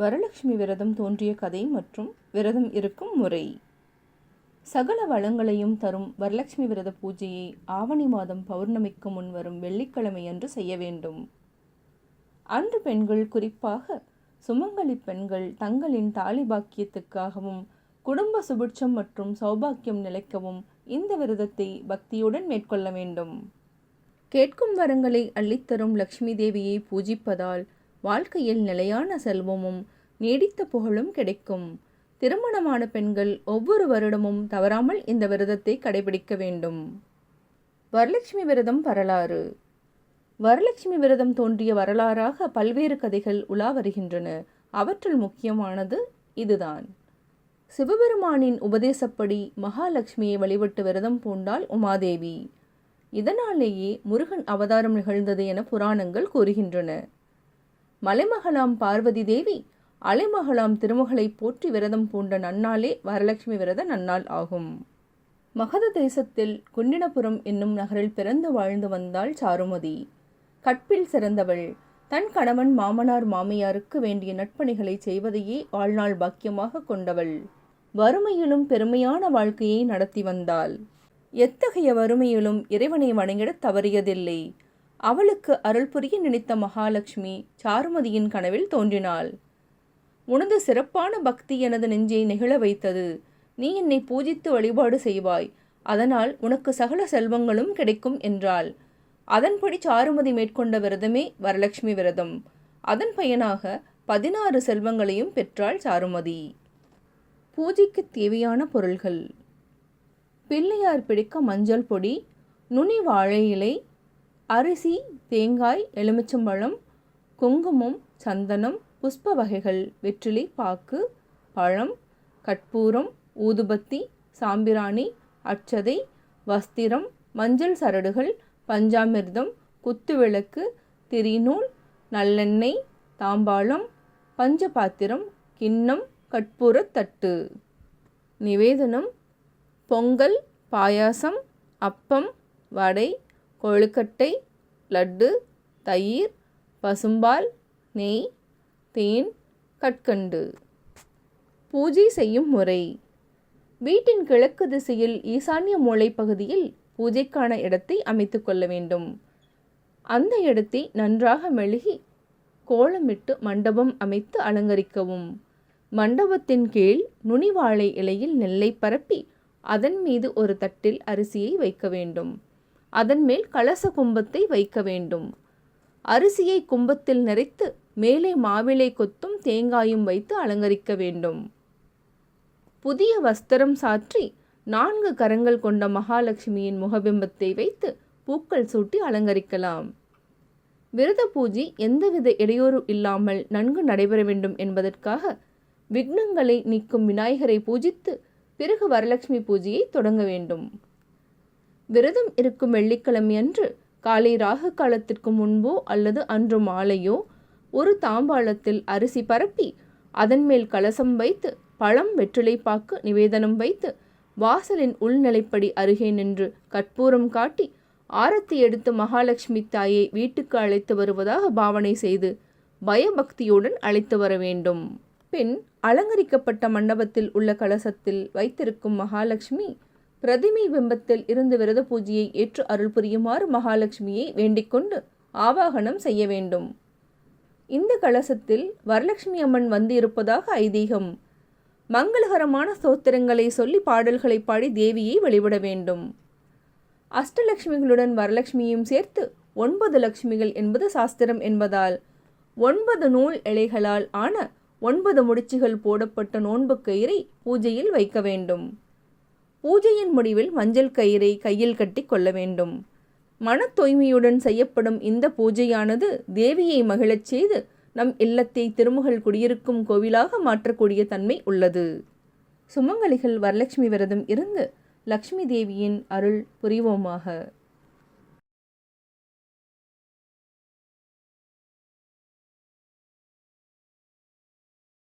வரலட்சுமி விரதம் தோன்றிய கதை மற்றும் விரதம் இருக்கும் முறை. சகல வளங்களையும் தரும் வரலட்சுமி விரத பூஜையை ஆவணி மாதம் பௌர்ணமிக்கு முன் வரும் வெள்ளிக்கிழமை அன்று செய்ய வேண்டும். அன்று பெண்கள் குறிப்பாக சுமங்கலி பெண்கள் தங்களின் தாலி பாக்கியத்துக்காகவும் குடும்ப சுபிட்சம் மற்றும் சௌபாக்கியம் நிலைக்கவும் இந்த விரதத்தை பக்தியுடன் மேற்கொள்ள வேண்டும். கேட்கும் வரங்களை அள்ளித்தரும் லக்ஷ்மி தேவியை பூஜிப்பதால் வாழ்க்கையில் நிலையான செல்வமும் நீடித்த புகழும் கிடைக்கும். திருமணமான பெண்கள் ஒவ்வொரு வருடமும் தவறாமல் இந்த விரதத்தை கடைபிடிக்க வேண்டும். வரலட்சுமி விரதம் வரலாறு. வரலட்சுமி விரதம் தோன்றிய வரலாறாக பல்வேறு கதைகள் உலா வருகின்றன. அவற்றுள் முக்கியமானது இதுதான். சிவபெருமானின் உபதேசப்படி மகாலட்சுமியை வழிபட்டு விரதம் பூண்டாள் உமாதேவி. இதனாலேயே முருகன் அவதாரம் நிகழ்ந்தது என புராணங்கள் கூறுகின்றன. மலைமகளாம் பார்வதி தேவி அலைமகளாம் திருமகளை போற்றி விரதம் பூண்ட நன்னாளே வரலட்சுமி விரத நன்னாள் ஆகும். மகத தேசத்தில் குண்டினபுரம் என்னும் நகரில் பிறந்து வாழ்ந்து வந்தாள் சாருமதி. கற்பில் சிறந்தவள். தன் கணவன் மாமனார் மாமியாருக்கு வேண்டிய நட்பணிகளை செய்வதையே வாழ்நாள் பாக்கியமாக கொண்டவள். வறுமையிலும் பெருமையான வாழ்க்கையை நடத்தி வந்தாள். எத்தகைய வறுமையிலும் இறைவனை வணங்கிடத் தவறியதில்லை. அவளுக்கு அருள் புரிய நினைத்த மகாலட்சுமி சாருமதியின் கனவில் தோன்றினாள். உனது சிறப்பான பக்தி எனது நெஞ்சை நெகிழ வைத்தது. நீ என்னை பூஜித்து வழிபாடு செய்வாய். அதனால் உனக்கு சகல செல்வங்களும் கிடைக்கும் என்றாள். அதன்படி சாருமதி மேற்கொண்ட விரதமே வரலட்சுமி விரதம். அதன் பயனாக பதினாறு செல்வங்களையும் பெற்றாள் சாருமதி. பூஜைக்கு தேவையான பொருள்கள். பிள்ளையார் பிடிக்க மஞ்சள் பொடி நுனி வாழை இலை அரிசி தேங்காய் எலுமிச்சம்பழம் குங்குமம் சந்தனம் புஷ்ப வகைகள் வெற்றிலை பாக்கு பழம் கற்பூரம் ஊதுபத்தி சாம்பிராணி அச்சதை வஸ்திரம் மஞ்சள் சரடுகள் பஞ்சாமிர்தம் குத்துவிளக்கு திரிநூல் நல்லெண்ணெய் தாம்பாளம் பஞ்சபாத்திரம் கிண்ணம் கற்பூரத் தட்டு. நிவேதனம் பொங்கல் பாயாசம் அப்பம் வடை கொழுக்கட்டை லட்டு தயிர் பசும்பால் நெய் தேன் கற்கண்டு பூஜை செய்யும் முறை. வீட்டின் கிழக்கு திசையில் ஈசான்ய மூளை பகுதியில் பூஜைக்கான இடத்தை அமைத்து கொள்ள வேண்டும். அந்த இடத்தை நன்றாக மெழுகி கோலமிட்டு மண்டபம் அமைத்து அலங்கரிக்கவும். மண்டபத்தின் கீழ் நுனிவாழை இலையில் நெல்லை பரப்பி அதன் மீது ஒரு தட்டில் அரிசியை வைக்க வேண்டும். அதன் மேல் கலச கும்பத்தை வைக்க வேண்டும். அரிசியை கும்பத்தில் நிறைத்து மேலே மாவிலை கொத்தும் தேங்காயும் வைத்து அலங்கரிக்க வேண்டும். புதிய வஸ்திரம் சாற்றி நான்கு கரங்கள் கொண்ட மகாலட்சுமியின் முகபிம்பத்தை வைத்து பூக்கள் சூட்டி அலங்கரிக்கலாம். விரத பூஜை எந்தவித இடையூறு இல்லாமல் நன்கு நடைபெற வேண்டும் என்பதற்காக விக்னங்களை நீக்கும் விநாயகரை பூஜித்து பிறகு வரலட்சுமி பூஜையை தொடங்க வேண்டும். விரதம் இருக்கும் வெள்ளிக்கிழமையன்று காலை ராகு காலத்திற்கு முன்போ அல்லது அன்று மாலையோ ஒரு தாம்பாளத்தில் அரிசி பரப்பி அதன் மேல் கலசம் வைத்து பழம் வெற்றிலைப்பாக்கு நிவேதனம் வைத்து வாசலின் உள்நிலைப்படி அருகே நின்று கற்பூரம் காட்டி ஆரத்தி எடுத்து மகாலட்சுமி தாயை வீட்டுக்கு அழைத்து வருவதாக பாவனை செய்து பயபக்தியுடன் அழைத்து வர வேண்டும். பின் அலங்கரிக்கப்பட்ட மண்டபத்தில் உள்ள கலசத்தில் வைத்திருக்கும் மகாலட்சுமி பிரதிமை பிம்பத்தில் இருந்து விரத பூஜையை ஏற்று அருள் புரியுமாறு மகாலட்சுமியை வேண்டிக்கொண்டு ஆவாகனம் செய்ய வேண்டும். இந்த கலசத்தில் வரலட்சுமி அம்மன் வந்து இருப்பதாக ஐதீகம். மங்களகரமான ஸ்தோத்திரங்களை சொல்லி பாடல்களை பாடி தேவியை வழிபட வேண்டும். அஷ்டலட்சுமிகளுடன் வரலட்சுமியும் சேர்த்து ஒன்பது லட்சுமிகள் என்பது சாஸ்திரம் என்பதால் ஒன்பது நூல் இலைகளால் ஆன ஒன்பது முடிச்சுகள் போடப்பட்ட நோன்பு கயிறை பூஜையில் வைக்க வேண்டும். பூஜையின் முடிவில் மஞ்சள் கயிறை கையில் கட்டி கொள்ள வேண்டும். மன தூய்மையுடன் செய்யப்படும் இந்த பூஜையானது தேவியை மகிழச் செய்து நம் இல்லத்தை திருமுகள் குடியிருக்கும் கோவிலாக மாற்றக்கூடிய தன்மை உள்ளது. சுமங்கலிகள் வரலட்சுமி விரதம் இருந்து லக்ஷ்மி தேவியின் அருள் புரிவோமாக.